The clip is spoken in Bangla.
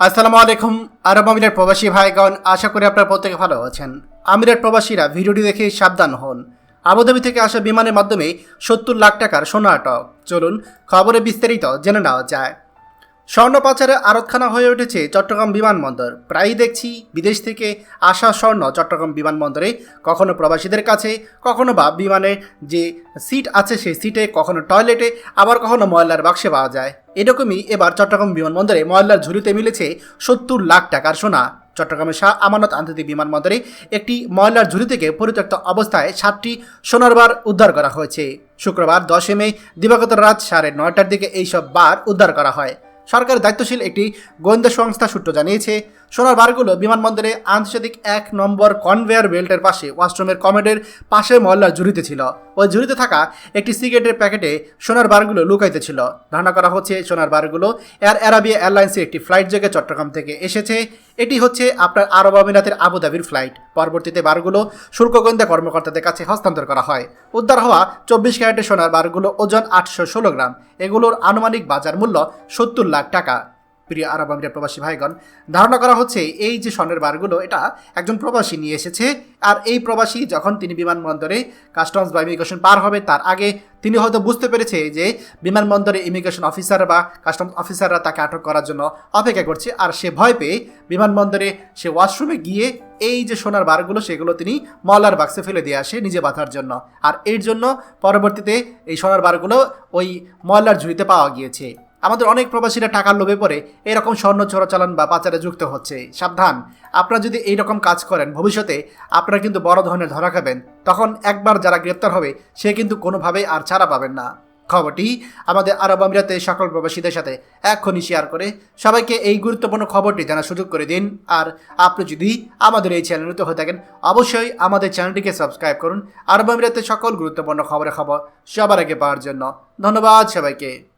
আসসালামু আলাইকুম, আরব আমিরের প্রবাসী ভাইগণ, আশা করি আপনারা প্রত্যেকে ভালো আছেন। আমিরের প্রবাসীরা ভিডিওটি দেখে সাবধান হন। আবুধাবি থেকে আসা বিমানের মাধ্যমে সত্তর লাখ টাকার সোনা আটক। চলুন খবরে বিস্তারিত জেনে নেওয়া যায়। স্বর্ণ পাচারে আরতখানা হয়ে উঠেছে চট্টগ্রাম বিমানবন্দর। প্রায়ই দেখছি বিদেশ থেকে আসা স্বর্ণ চট্টগ্রাম বিমানবন্দরে কখনো প্রবাসীদের কাছে, কখনো বা বিমানের যে সিট আছে সেই সিটে, কখনো টয়লেটে, আবার কখনো ময়লার বাক্সে পাওয়া যায়। এরকমই এবার চট্টগ্রাম বিমানবন্দরে ময়লার ঝুড়িতে মিলেছে সত্তর লাখ টাকার সোনা। চট্টগ্রামের শাহ আমানত আন্তর্জাতিক বিমানবন্দরে একটি ময়লার ঝুড়ি থেকে পরিত্যক্ত অবস্থায় সাতটি সোনার বার উদ্ধার করা হয়েছে। শুক্রবার দশে মে দিবাগত রাত সাড়ে নয়টার দিকে এইসব বার উদ্ধার করা হয়। সরকারের দায়িত্বশীল একটি গোয়েন্দা সংস্থা সূত্র জানিয়েছে সোনার বারগুলো বিমানবন্দরে আন্তর্জাতিক এক নম্বর কনভেয়ার বেল্টের পাশে ওয়াশরুমের কমেডের পাশে মহল্লার ঝুড়িতে ছিল। ওই ঝুড়িতে থাকা একটি সিগারেটের প্যাকেটে সোনার বারগুলো লুকাইতে ছিল। ধারণা করা হচ্ছে সোনার বারগুলো এয়ার অ্যারাবিয়া এয়ারলাইন্সের একটি ফ্লাইট যোগে চট্টগ্রাম থেকে এসেছে। এটি হচ্ছে আপনার আরব আমিরাতের আবুধাবির ফ্লাইট। পরবর্তীতে বারগুলো শুল্ক গোয়েন্দা কর্মকর্তাদের কাছে হস্তান্তর করা হয়। উদ্ধার হওয়া চব্বিশ ক্যারেটের সোনার বারগুলো ওজন আটশো ষোলো গ্রাম। এগুলোর আনুমানিক বাজার মূল্য সত্তর লাখ টাকা। প্রিয় আরব আমিরের প্রবাসী ভাইগণ, ধারণা করা হচ্ছে এই যে স্বর্ণের বারগুলো, এটা একজন প্রবাসী নিয়ে এসেছে। আর এই প্রবাসী যখন তিনি বিমানবন্দরে কাস্টমস বা ইমিগ্রেশন পার হবে, তার আগে তিনি হয়তো বুঝতে পেরেছে যে বিমানবন্দরে ইমিগ্রেশন অফিসার বা কাস্টমস অফিসাররা তাকে আটক করার জন্য অপেক্ষা করছে। আর সে ভয় পেয়ে বিমানবন্দরে সে ওয়াশরুমে গিয়ে এই যে সোনার বারগুলো, সেগুলো তিনি মলার বাক্সে ফেলে দিয়ে আসে নিজে বাঁধার জন্য। আর এর জন্য পরবর্তীতে এই সোনার বারগুলো ওই ময়লার ঝুড়িতে পাওয়া গিয়েছে। আমাদের অনেক প্রবাসীরা টাকার লোভে পড়ে, এরকম স্বর্ণ চোরাচালান বা পাচারে যুক্ত হচ্ছে। সাবধান, আপনারা যদি এই রকম কাজ করেন, ভবিষ্যতে আপনারা কিন্তু বড় ধরনের ধরা খাবেন। তখন একবার যারা গ্রেপ্তার হবে, সে কিন্তু কোনোভাবেই আর ছাড়া পাবেন না। খবরটি আমাদের আরব আমিরাতে সকল প্রবাসীদের সাথে এক্ষুনি শেয়ার করে সবাইকে এই গুরুত্বপূর্ণ খবরটি জানার সুযোগ করে দিন। আর আপনি যদি আমাদের এই চ্যানেল হয়ে থাকেন, অবশ্যই আমাদের চ্যানেলটিকে সাবস্ক্রাইব করুন। আরব আমিরাতে সকল গুরুত্বপূর্ণ খবরের খবর সবার আগে পাওয়ার জন্য। ধন্যবাদ সবাইকে।